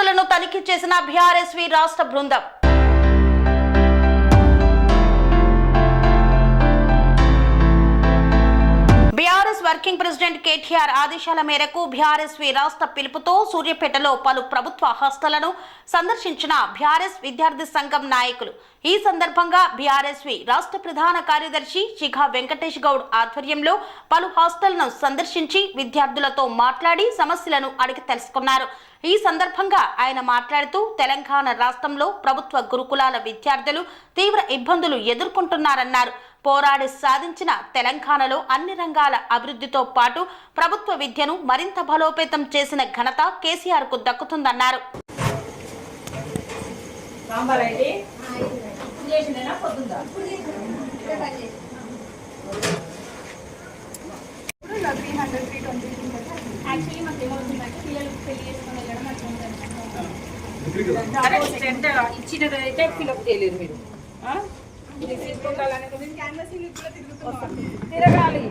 ప్రభుత్వ తనిఖీ చేసిన బీఆర్ఎస్వి రాష్ట్ర బృందం. వర్కింగ్ ప్రెసిడెంట్ కేటీఆర్ ఆదేశాల మేరకు బీఆర్ఎస్వి రాష్ట్ర పిలుపుతో సూర్యాపేటలో పలు ప్రభుత్వ హాస్టళ్ళను సందర్శించిన బీఆర్ఎస్ విద్యార్థి సంఘం నాయకులు. ఈ సందర్భంగా బీఆర్ఎస్వి రాష్ట్ర ప్రధాన కార్యదర్శి శిఖా వెంకటేష్ గౌడ్ ఆధ్వర్యంలో పలు హాస్టళ్ళను సందర్శించి విద్యార్థులతో మాట్లాడి సమస్యలను అడిగి తెలుసుకున్నారు. ఈ సందర్భంగా ఆయన మాట్లాడుతూ తెలంగాణ రాష్ట్రంలో ప్రభుత్వ గురుకులాల విద్యార్థులు తీవ్ర ఇబ్బందులు ఎదుర్కొంటున్నారన్నారు. పోరాడి సాధించిన తెలంగాణలో అన్ని రంగాల అభివృద్ధితో పాటు ప్రభుత్వ విద్యను మరింత బలోపేతం చేసిన ఘనత కేసీఆర్కు దక్కుతుందన్నారు. సాంబార్ అయితే చేసిందేనా పొద్దుందా? యాక్చువల్లీ మాకు ఏమవుతుందంటే పిల్లలు పెళ్ళి చేసుకొని వెళ్ళడం అట్లా అరే టెంట్ ఇచ్చినది అయితే ఫిలప్ చేయలేదు మీరు. తిరగాలి.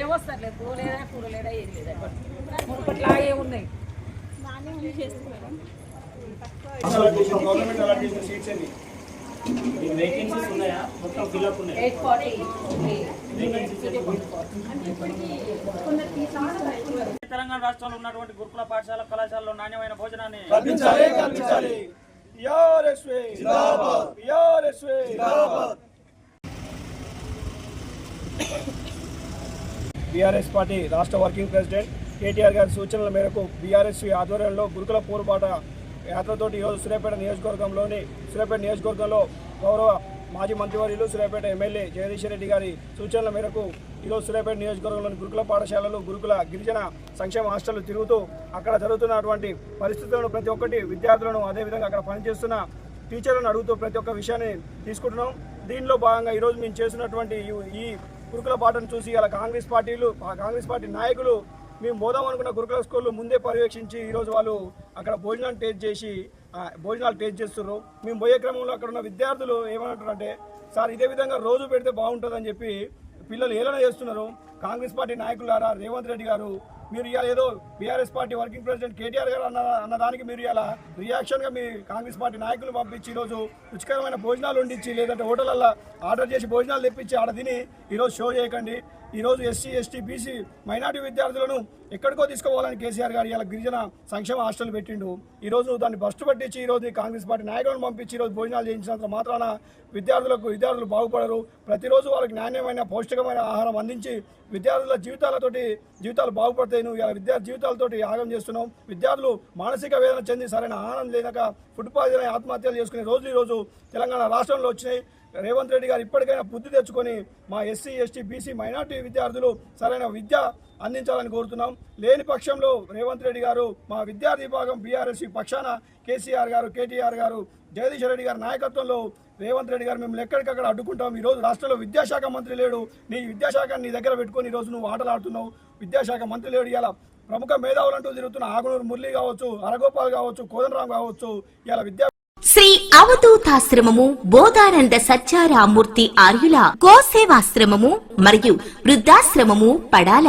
ఏమొస్తారు లేదు లేదా కూర లేదా ఏది లేదా మునుపట్లాగే ఉన్నాయి? అలాట్ చేసిన గవర్నమెంట్ అలాట్ చేసిన సీట్స్ ఎన్ని వేకెన్సీస్ ఉన్నాయా? మొత్తం ఫిల్అప్ ఉన్నాయి? ఎయిట్ ఫార్టీ తెలంగాణ రాష్ట్రంలో ఉన్నటువంటి గురుకుల పాఠశాల కళాశాలలో నాణ్యమైన భోజనాన్ని జిందాబాద్ జిందాబాద్ బీఆర్ఎస్ పార్టీ రాష్ట్ర వర్కింగ్ ప్రెసిడెంట్ కేటీఆర్ గారి సూచనల మేరకు బీఆర్ఎస్ ఆధ్వర్యంలో గురుకుల పోరుబాట యాత్రతోటి ఈరోజు సూర్యాపేట నియోజకవర్గంలోని సూర్యాపేట నియోజకవర్గంలో గౌరవ మాజీ మంత్రివర్యులు సూర్యాపేట ఎమ్మెల్యే జగదీశ్వర రెడ్డి గారి సూచనల మేరకు ఈరోజు సూర్యాపేట నియోజకవర్గంలోని గురుకుల పాఠశాలలు గురుకుల గిరిజన సంక్షేమ హాస్టళ్ళు తిరుగుతూ అక్కడ జరుగుతున్నటువంటి పరిస్థితులను ప్రతి ఒక్కటి విద్యార్థులను అదేవిధంగా అక్కడ పనిచేస్తున్న టీచర్లను అడుగుతూ ప్రతి ఒక్క విషయాన్ని తీసుకుంటున్నాం. దీనిలో భాగంగా ఈరోజు మేము చేసినటువంటి ఈ- గురుకుల పాఠను చూసి ఇలా కాంగ్రెస్ పార్టీలు ఆ కాంగ్రెస్ పార్టీ నాయకులు మేము పోదాం అనుకున్న గురుకుల స్కూల్ ముందే పర్యవేక్షించి ఈరోజు వాళ్ళు అక్కడ భోజనాలు టేస్ట్ చేసి భోజనాలు టేస్ట్ చేస్తున్నారు మేము పోయే క్రమంలో అక్కడ ఉన్న విద్యార్థులు ఏమంటారంటే సార్ ఇదే విధంగా రోజు పెడితే బాగుంటుందని చెప్పి పిల్లలు ఏలన చేస్తున్నారు. కాంగ్రెస్ పార్టీ నాయకులారా రేవంత్ రెడ్డి గారు మీరు ఇవాళ ఏదో BRS party working president KTR గారు అన్న అన్నదానికి మీరు ఇలా రియాక్షన్గా మీ కాంగ్రెస్ పార్టీ నాయకులు పంపించి ఈరోజు రుచికరమైన భోజనాలు వండించి లేదంటే హోటళ్ళల్లో ఆర్డర్ చేసి భోజనాలు తెప్పించి ఆడ తిని ఈరోజు షో చేయకండి. ఈరోజు ఎస్సీ ఎస్టీ బీసీ మైనార్టీ విద్యార్థులను ఎక్కడికో తీసుకోవాలని కేసీఆర్ గారు ఇలా గిరిజన సంక్షేమ హాస్టల్ పెట్టిండు. ఈరోజు దాన్ని బస్టు పట్టించి ఈరోజు కాంగ్రెస్ పార్టీ నాయకులను పంపించి ఈరోజు భోజనాలు చేయించినంత మాత్రాన విద్యార్థులకు విద్యార్థులు బాగుపడరు. ప్రతిరోజు వాళ్ళకి నాణ్యమైన పౌష్టికమైన ఆహారం అందించి విద్యార్థుల జీవితాలతోటి జీవితాలు బాగుపడతాయి. నువ్వు ఇలా విద్యార్థి జీవితాలతోటి ఆగం చేస్తున్నావు. విద్యార్థులు మానసిక వేదన చెంది సరైన ఆహారం లేక ఫుడ్ పాయిజన్ ఆత్మహత్యలు చేసుకునే రోజులు ఈరోజు తెలంగాణ రాష్ట్రంలో వచ్చినాయి. రేవంత్ రెడ్డి గారు ఇప్పటికైనా బుద్ధి తెచ్చుకొని మా ఎస్సీ ఎస్టీ బీసీ మైనార్టీ విద్యార్థులు సరైన విద్య అందించాలని కోరుతున్నాం. లేని పక్షంలో రేవంత్ రెడ్డి గారు మా విద్యార్థి విభాగం బీఆర్ఎస్ పక్షాన కేసీఆర్ గారు కేటీఆర్ గారు జగదీశ్వర రెడ్డి గారి నాయకత్వంలో రేవంత్ రెడ్డి గారు మేము ఎక్కడికక్కడ అడ్డుకుంటాం. ఈరోజు రాష్ట్రంలో విద్యాశాఖ మంత్రి లేడు. నీ విద్యాశాఖని నీ దగ్గర పెట్టుకొని ఈరోజు నువ్వు ఆటలాడుతున్నావు. విద్యాశాఖ మంత్రి లేడు. ఇలా ప్రముఖ మేధావులంటూ తిరుగుతున్న ఆగునూరు మురళి కావచ్చు అరగోపాల్ కావచ్చు కోదండరామ్ కావచ్చు ఇలా విద్యా శ్రీ అవధూతాశ్రమము బోధానంద సత్యారామూర్తి ఆర్యుల గోసేవాశ్రమము మరియు వృద్ధాశ్రమము పడాల.